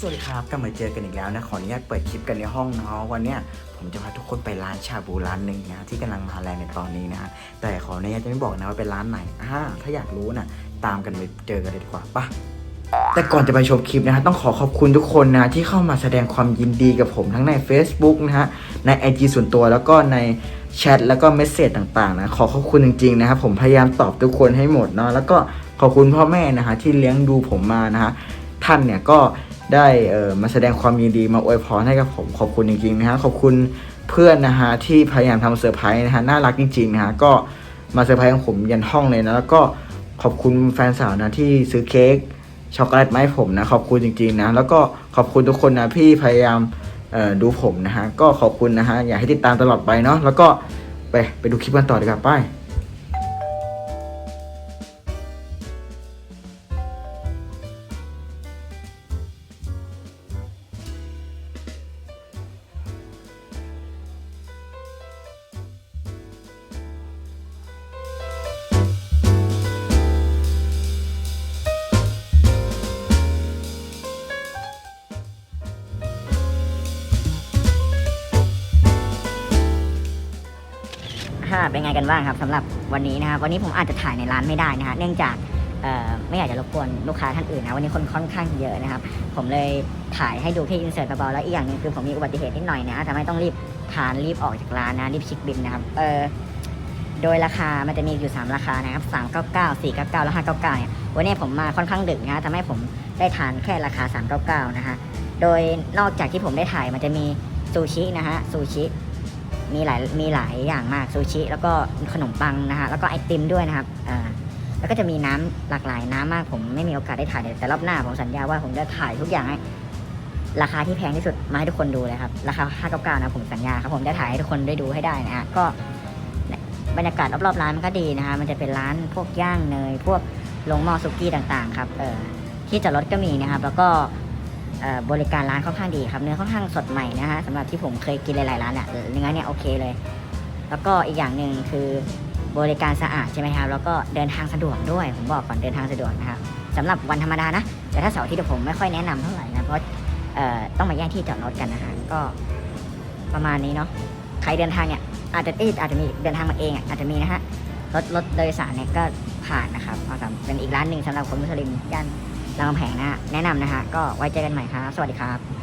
สวัสดีครับกลับมาเจอกันอีกแล้วนะ ขออนุญาตเปิดคลิปกันในห้องเนาะวันเนี้ยผมจะพาทุกคนไปร้านชาบูร้านหนึ่งนะที่กำลังมาแรงในตอนนี้นะแต่ขออนุญาตจะไม่บอกนะว่าเป็นร้านไหนอ่าถ้าอยากรู้นะตามกันไปเจอกันเลยดีกว่าปะแต่ก่อนจะไปชมคลิปนะฮะต้องขอขอบคุณทุกคนนะที่เข้ามาแสดงความยินดีกับผมทั้งใน Facebook นะฮะใน IG ส่วนตัวแล้วก็ในแชทแล้วก็เมสเซจต่างๆนะขอขอบคุณจริงๆนะครับผมพยายามตอบทุกคนให้หมดเนาะแล้วก็ขอบคุณพ่อแม่นะฮะที่เลี้ยงดูผมมานะฮะท่านเนี่ยก็ ได้เออมาแสดงความยินดีมาอวยพรให้กับผมขอบคุณจริงๆนะฮะขอบคุณเพื่อนนะฮะที่พยายามทำเซอร์ไพรส์นะฮะน่ารักจริงๆนะฮะก็มาเซอร์ไพรส์ของผมยันห้องเลยนะแล้วก็ขอบคุณแฟนสาวนะที่ซื้อเค้กช็อกโกแลตมาให้ผมนะขอบคุณจริงๆนะแล้วก็ขอบคุณทุกคนนะที่พยายามดูผมนะฮะก็ขอบคุณนะฮะอยากให้ติดตามตลอดไปเนาะแล้วก็ไปไปดูคลิปกันต่อดีกว่าไป้าย ค่ะเป็นไงกันบ้างครับสำหรับวันนี้นะครับวันนี้ผมอาจจะถ่ายในร้านไม่ได้นะฮะเนื่องจากไม่อยากจะรบกวนลูกค้าท่านอื่นนะวันนี้คนค่อนข้างเยอะนะครับ ผมเลยถ่ายให้ดูแค่อินเสิร์ตเบาๆแล้วอีกอย่างหนึงคือผมมีอุบัติเหตุนิดหน่อยนะทำให้ต้องรีบทานรีบออกจากร้านนะรีบชิคบินนะครับเออโดยราคามันจะมีอยู่ 3 ราคานะครับ399 499แล้ว599เนี่ยวันนี้ผมมาค่อนข้างดึกนะฮะทำให้ผมได้ทานแค่ราคา 399 นะฮะโดยนอกจากที่ผมได้ถ่ายมันจะมีซูชินะฮะซูชิ มีหลายมีหลายอย่างมากซูชิ แล้วก็ขนมปังนะฮะแล้วก็ไอติมด้วยนะครับอ่าแล้วก็จะมีน้ำหลากหลายน้ำมากผมไม่มีโอกาสได้ถ่ายแต่รอบหน้าผมสัญญาว่าผมจะถ่ายทุกอย่างให้ราคาที่แพงที่สุดมาให้ทุกคนดูเลยครับราคา599นะผมสัญญาครับผมจะถ่ายให้ทุกคนได้ดูให้ได้นะฮะก็บรรยากาศรอบๆร้านมันก็ดีนะฮะมันจะเป็นร้านพวกย่างเนยพวกลงหม้อซุกี้ต่างๆครับเออที่จอดรถก็มีนะครับ แล้วก็ บริการร้านค่อนข้างดีครับเนื้อค่อนข้างสดใหม่นะฮะสำหรับที่ผมเคยกินหลายๆร้านเนี่ยเนื้อเนี่ยโอเคเลย แล้วก็อีกอย่างหนึ่งคือบริการสะอาดใช่ไหมครับแล้วก็เดินทางสะดวกด้วยผมบอกก่อนเดินทางสะดวกนะครับสำหรับวันธรรมดานะ แต่ถ้าเสาร์อาที่ผมไม่ค่อยแนะนำเท่าไหร่นะเพราะต้องมาแย่งที่จอดรถกันนะฮะก็ประมาณนี้เนาะใครเดินทางเนี่ยอาจจะเอ๊อาจจะมีเดินทางมาเองอะอาจจะมีนะฮะรถรถโดยสารเนี่ยก็ผ่านนะครับเอาสำเป็นอีกร้านหนึ่งสำหรับคนมุสลิมย่าน รามคำแหงนะฮะแนะนำนะฮะก็ไว้เจอกันใหม่ครับ สวัสดีครับ